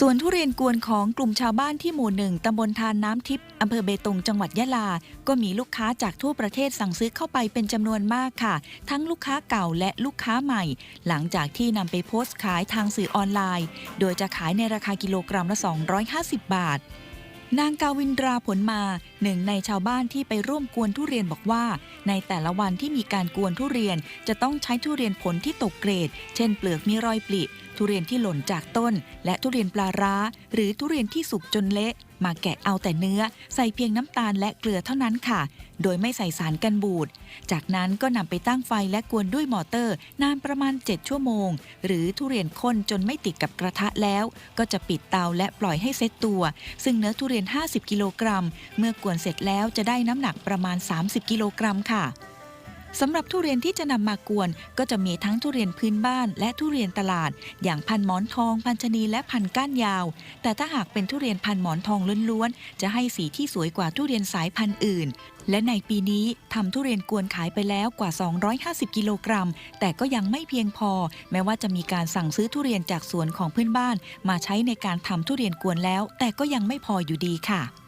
สวนทุเรียนกวนของกลุ่มชาวบ้านที่หมู่หนึ่งตำบลทานน้ำทิพย์อำเภอเบตงจังหวัดยะลา ก็มีลูกค้าจากทั่วประเทศสั่งซื้อเข้าไปเป็นจำนวนมากค่ะ ทั้งลูกค้าเก่าและลูกค้าใหม่ หลังจากที่นำไปโพสต์ขายทางสื่อออนไลน์ โดยจะขายในราคากิโลกรัมละ 250 บาท นางกาวินดราผลมาหนึ่งในชาวบ้านที่ไปร่วมกวนทุเรียนบอกว่า ในแต่ละวันที่มีการกวนทุเรียนจะต้องใช้ทุเรียนผลที่ตกเกรด เช่นเปลือกมีรอยปลิทุเรียนที่หล่นจากต้น และทุเรียนปลาร้า หรือทุเรียนที่สุกจนเละมาแกะเอาแต่เนื้อใส่เพียงน้ำตาลและเกลือเท่านั้นค่ะ โดยไม่ใส่สารกันบูด จากนั้นก็นำไปตั้งไฟและกวนด้วยมอเตอร์ นานประมาณ 7 ชั่วโมง หรือทุเรียนข้นจนไม่ติดกับกระทะแล้ว ก็จะปิดเตาและปล่อยให้เซตตัว ซึ่งเนื้อทุเรียน 50 กิโลกรัม เมื่อกวนเสร็จแล้วจะได้น้ำหนักประมาณ 30 กิโลกรัมค่ะ สำหรับทุเรียนที่จะนำมากวนก็จะมีทั้งทุเรียนพื้นบ้านและทุเรียนตลาด อย่างพันหมอนทอง พันชนีและพันก้านยาว แต่ถ้าหากเป็นทุเรียนพันหมอนทองล้วนๆ จะให้สีที่สวยกว่าทุเรียนสายพันธุ์อื่น และในปีนี้ทำทุเรียนกวนขายไปแล้วกว่า 250 กิโลกรัม แต่ก็ยังไม่เพียงพอ แม้ว่าจะมีการสั่งซื้อทุเรียนจากสวนของเพื่อนบ้าน มาใช้ในการทำทุเรียนกวนแล้ว แต่ก็ยังไม่พออยู่ดีค่ะ